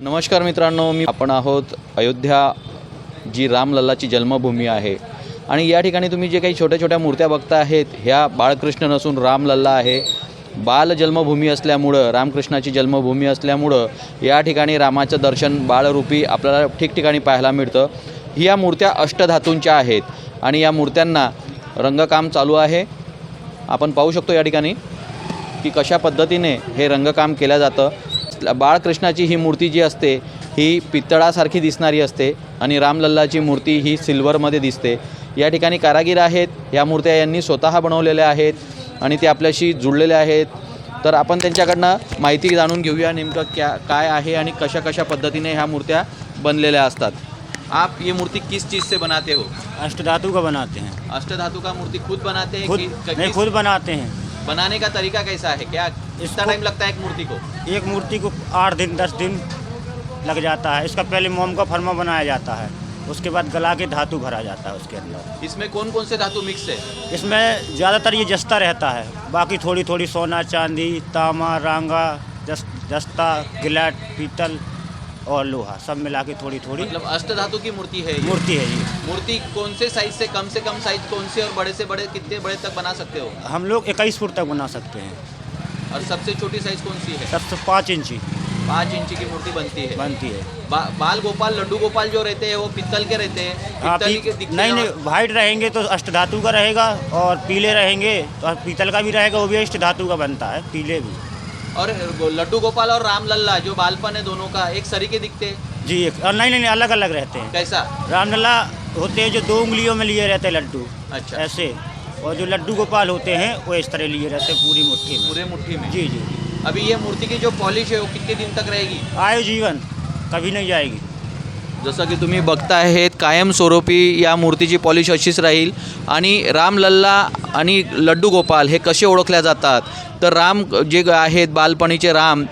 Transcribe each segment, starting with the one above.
नमस्कार मित्रांनो मी आपण आहोत अयोध्या जी रामलल्लाची जन्मभूमी आहे. आणि या ठिकाणी तुम्ही जे काही छोट्या छोट्या मूर्त्या बघता आहेत ह्या बाळकृष्ण नसून रामलल्ला आहे. बाल जन्मभूमी असल्यामुळं रामकृष्णाची जन्मभूमी असल्यामुळं या ठिकाणी रामाचं दर्शन बाळरूपी आपल्याला ठिकठिकाणी पाहायला मिळतं. या मूर्त्या अष्टधातूंच्या आहेत आणि या मूर्त्यांना रंगकाम चालू आहे. आपण पाहू शकतो या ठिकाणी की कशा पद्धतीने हे रंगकाम केलं जातं. बाळकृष्णाची ही मूर्ती जी असते ही पितळासारखी दिसणारी असते आणि रामलल्लाची मूर्ती ही सिल्वरमध्ये दिसते. या ठिकाणी कारागीर आहेत या मूर्त्या यांनी स्वतः बनवलेल्या आहेत आणि ते आपल्याशी जुळलेल्या आहेत. तर आपण त्यांच्याकडनं माहिती जाणून घेऊया नेमकं क्या काय आहे आणि कशा कशा पद्धतीने ह्या मूर्त्या बनलेल्या असतात. आप ये मूर्ति किस चीज़ से बनाते हो? अष्टधातु का बनाते हैं? अष्टधातु का मूर्ति खुद बनाते हैं खुद कि नहीं खुद बनाते हैं। बनाने का तरीका कैसा है? क्या कितना टाइम लगता है एक मूर्ति को? एक मूर्ति को आठ दिन दस दिन लग जाता है। इसका पहले मोम का फरमा बनाया जाता है। उसके बाद गला के धातु भरा जाता है उसके अंदर। इसमें कौन कौन से धातु मिक्स है? इसमें ज़्यादातर ये जस्ता रहता है। बाकी थोड़ी थोड़ी सोना चांदी तामा रांगा जस जस्ता गिलाट पीतल और लोहा सब मिला के थोड़ी थोड़ी मतलब अष्ट धातु की मूर्ति है ये? मूर्ति है ये। मूर्ति कौन से साइज़ से कम से कम साइज़ कौन से और बड़े से बड़े कितने बड़े तक बना सकते हो? हम लोग इक्कीस फुट तक बना सकते हैं। और सबसे छोटी साइज़ कौन सी है? सबसे पाँच इंची। पाँच इंच की मूर्ति बनती है। बनती है। बा, बाल गोपाल लड्डू गोपाल जो रहते हैं वो पित्तल के रहते हैं। हाँ, नहीं नहीं वाइट रहेंगे तो अष्ट धातु का रहेगा और पीले रहेंगे तो पीतल का भी रहेगा वो भी अष्ट धातु का बनता है पीले भी। और लड्डू गोपाल और राम लल्ला जो बालपन है दोनों का एक सरीके दिखते हैं? जी एक और नहीं नहीं नहीं, अलग अलग रहते हैं। कैसा? राम लल्ला होते हैं जो दो उंगलियों में लिए रहते हैं लड्डू। अच्छा। ऐसे। और जो लड्डू गोपाल होते हैं वो इस तरह लिए रहते हैं पूरी मुट्ठी में। पूरे मुट्ठी में? जी जी। अभी ये मूर्ति की जो पॉलिश है वो कितने दिन तक रहेगी? आयु जीवन कभी नहीं जाएगी। जसं की तुम्ही बघता आहेत कायमस्वरूपी या मूर्तीची पॉलिश अशीच राहील. आणि रामलल्ला आणि लड्डू गोपाल हे कसे ओळखल्या जातात? तर राम जे आहेत बालपणीचे राम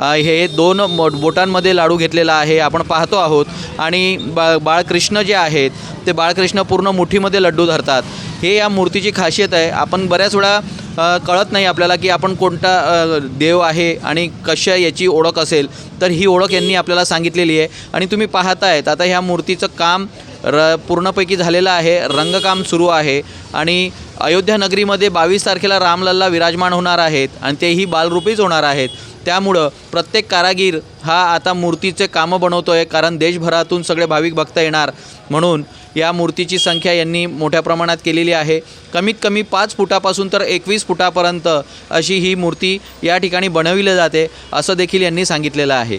हे दोन बोटांमध्ये लाडू घेतलेला आहे आपण पाहतो आहोत. आणि बा बाळकृष्ण जे आहेत ते बाळकृष्ण पूर्ण मुठीमध्ये लड्डू धरतात. हे या मूर्तीची खासियत आहे. आपण बऱ्याच वेळा कळत नाही आपल्याला की आपण कोणता देव आहे आणि कशा याची ओळख असेल. तर ही ओळख यांनी आपल्याला सांगितलेली आहे. आणि तुम्ही पाहतायत आता ह्या मूर्तीचं काम र पूर्णपैकी झालेलं आहे. रंगकाम सुरू आहे. आणि अयोध्या नगरीमध्ये बावीस तारखेला रामलल्ला विराजमान होणार आहेत. आणि तेही बालरूपीच होणार आहेत. त्यामुळं प्रत्येक कारागीर हा आता मूर्तीचे कामं बनवतो आहे कारण देशभरातून सगळे भाविक भक्त येणार. म्हणून या मूर्तीची संख्या यांनी मोठ्या प्रमाणात केलेली आहे. कमीत कमी पाच फुटापासून तर एकवीस फुटापर्यंत अशी ही मूर्ती या ठिकाणी बनविली जाते असं देखील यांनी सांगितलेलं आहे.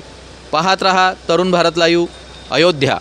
पाहत रहा तरुण भारत लाईव्ह अयोध्या.